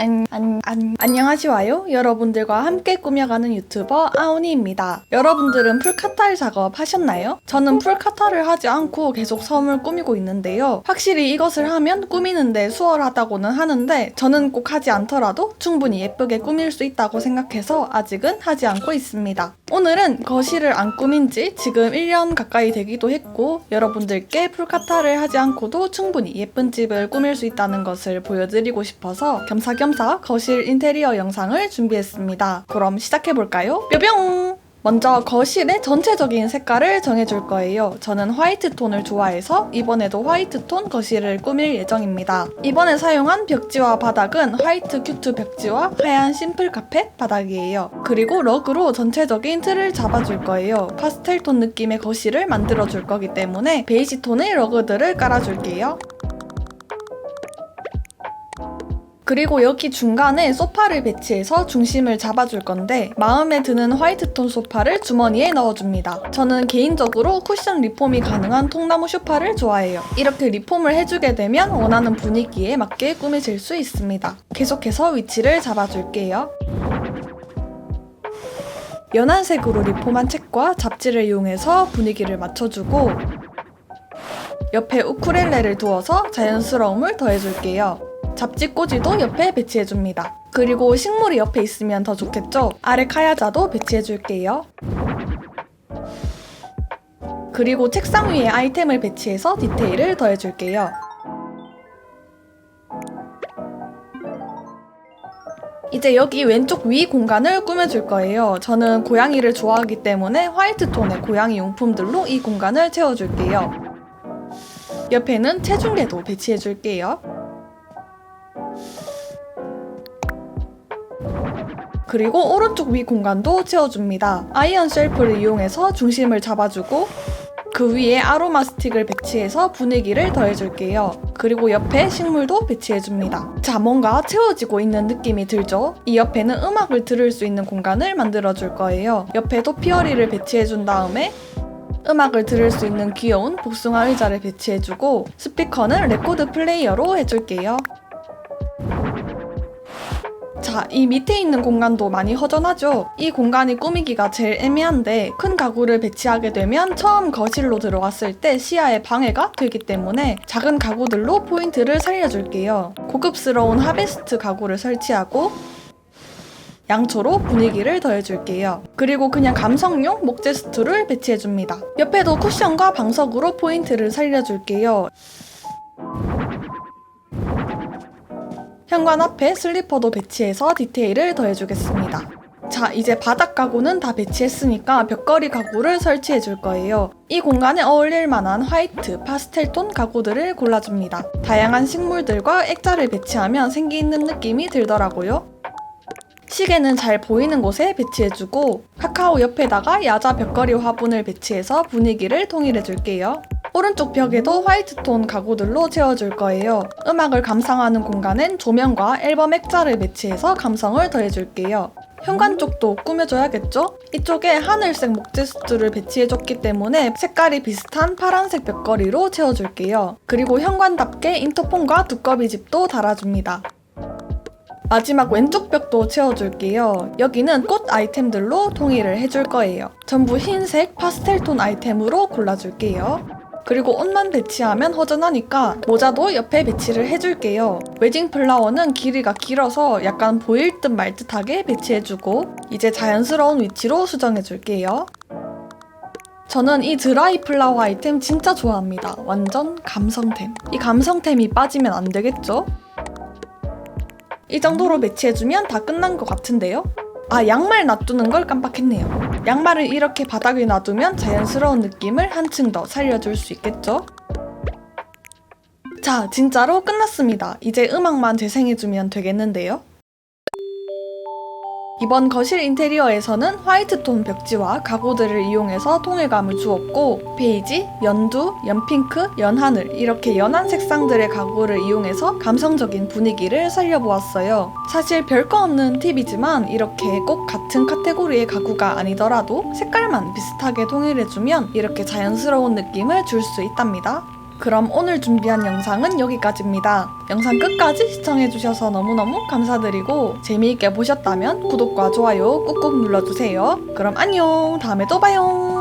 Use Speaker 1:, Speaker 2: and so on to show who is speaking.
Speaker 1: 안, 안, 안, 안녕하시와요. 여러분들과 함께 꾸며가는 유튜버 아오니입니다. 여러분들은 풀카탈 작업 하셨나요? 저는 풀카탈을 하지 않고 계속 섬을 꾸미고 있는데요. 확실히 이것을 하면 꾸미는데 수월하다고는 하는데 저는 꼭 하지 않더라도 충분히 예쁘게 꾸밀 수 있다고 생각해서 아직은 하지 않고 있습니다. 오늘은 거실을 안 꾸민 지 지금 1년 가까이 되기도 했고 여러분들께 풀카탈을 하지 않고도 충분히 예쁜 집을 꾸밀 수 있다는 것을 보여드리고 싶어서 겸사겸 사 거실 인테리어 영상을 준비했습니다. 그럼 시작해볼까요? 뾰병! 먼저 거실의 전체적인 색깔을 정해줄 거예요. 저는 화이트 톤을 좋아해서 이번에도 화이트 톤 거실을 꾸밀 예정입니다. 이번에 사용한 벽지와 바닥은 화이트 큐트 벽지와 하얀 심플 카펫 바닥이에요. 그리고 러그로 전체적인 틀을 잡아줄 거예요. 파스텔 톤 느낌의 거실을 만들어줄 거기 때문에 베이지 톤의 러그들을 깔아줄게요. 그리고 여기 중간에 소파를 배치해서 중심을 잡아줄 건데 마음에 드는 화이트톤 소파를 주머니에 넣어줍니다. 저는 개인적으로 쿠션 리폼이 가능한 통나무 소파를 좋아해요. 이렇게 리폼을 해주게 되면 원하는 분위기에 맞게 꾸며질 수 있습니다. 계속해서 위치를 잡아줄게요. 연한 색으로 리폼한 책과 잡지를 이용해서 분위기를 맞춰주고 옆에 우쿠렐레를 두어서 자연스러움을 더해줄게요. 잡지 꽂이도 옆에 배치해줍니다. 그리고 식물이 옆에 있으면 더 좋겠죠? 아래 카야자도 배치해줄게요. 그리고 책상 위에 아이템을 배치해서 디테일을 더해줄게요. 이제 여기 왼쪽 위 공간을 꾸며줄 거예요. 저는 고양이를 좋아하기 때문에 화이트 톤의 고양이 용품들로 이 공간을 채워줄게요. 옆에는 체중계도 배치해줄게요. 그리고 오른쪽 위 공간도 채워줍니다. 아이언 셀프를 이용해서 중심을 잡아주고 그 위에 아로마 스틱을 배치해서 분위기를 더해줄게요. 그리고 옆에 식물도 배치해줍니다. 자, 뭔가 채워지고 있는 느낌이 들죠? 이 옆에는 음악을 들을 수 있는 공간을 만들어줄 거예요. 옆에도 피어리를 배치해준 다음에 음악을 들을 수 있는 귀여운 복숭아 의자를 배치해주고 스피커는 레코드 플레이어로 해줄게요. 자, 이 밑에 있는 공간도 많이 허전하죠? 이 공간이 꾸미기가 제일 애매한데 큰 가구를 배치하게 되면 처음 거실로 들어왔을 때 시야에 방해가 되기 때문에 작은 가구들로 포인트를 살려줄게요. 고급스러운 하베스트 가구를 설치하고 양초로 분위기를 더해줄게요. 그리고 그냥 감성용 목재 스툴을 배치해줍니다. 옆에도 쿠션과 방석으로 포인트를 살려줄게요. 현관 앞에 슬리퍼도 배치해서 디테일을 더해주겠습니다. 자, 이제 바닥 가구는 다 배치했으니까 벽걸이 가구를 설치해 줄 거예요. 이 공간에 어울릴 만한 화이트, 파스텔 톤 가구들을 골라줍니다. 다양한 식물들과 액자를 배치하면 생기 있는 느낌이 들더라고요. 시계는 잘 보이는 곳에 배치해주고 카카오 옆에다가 야자 벽걸이 화분을 배치해서 분위기를 통일해 줄게요. 오른쪽 벽에도 화이트톤 가구들로 채워줄 거예요. 음악을 감상하는 공간엔 조명과 앨범 액자를 배치해서 감성을 더해줄게요. 현관 쪽도 꾸며줘야겠죠? 이쪽에 하늘색 목재 스투를 배치해줬기 때문에 색깔이 비슷한 파란색 벽걸이로 채워줄게요. 그리고 현관답게 인터폰과 두꺼비 집도 달아줍니다. 마지막 왼쪽 벽도 채워줄게요. 여기는 꽃 아이템들로 통일을 해줄 거예요. 전부 흰색 파스텔톤 아이템으로 골라줄게요. 그리고 옷만 배치하면 허전하니까 모자도 옆에 배치를 해줄게요. 웨딩 플라워는 길이가 길어서 약간 보일 듯 말 듯하게 배치해주고 이제 자연스러운 위치로 수정해줄게요. 저는 이 드라이 플라워 아이템 진짜 좋아합니다. 완전 감성템. 이 감성템이 빠지면 안 되겠죠? 이 정도로 배치해주면 다 끝난 것 같은데요? 아, 양말 놔두는 걸 깜빡했네요. 양말을 이렇게 바닥에 놔두면 자연스러운 느낌을 한층 더 살려줄 수 있겠죠? 자, 진짜로 끝났습니다. 이제 음악만 재생해주면 되겠는데요? 이번 거실 인테리어에서는 화이트톤 벽지와 가구들을 이용해서 통일감을 주었고 베이지, 연두, 연핑크, 연하늘 이렇게 연한 색상들의 가구를 이용해서 감성적인 분위기를 살려보았어요. 사실 별거 없는 팁이지만 이렇게 꼭 같은 카테고리의 가구가 아니더라도 색깔만 비슷하게 통일해주면 이렇게 자연스러운 느낌을 줄 수 있답니다. 그럼 오늘 준비한 영상은 여기까지입니다. 영상 끝까지 시청해주셔서 너무너무 감사드리고 재미있게 보셨다면 구독과 좋아요 꾹꾹 눌러주세요. 그럼 안녕 다음에 또 봐요.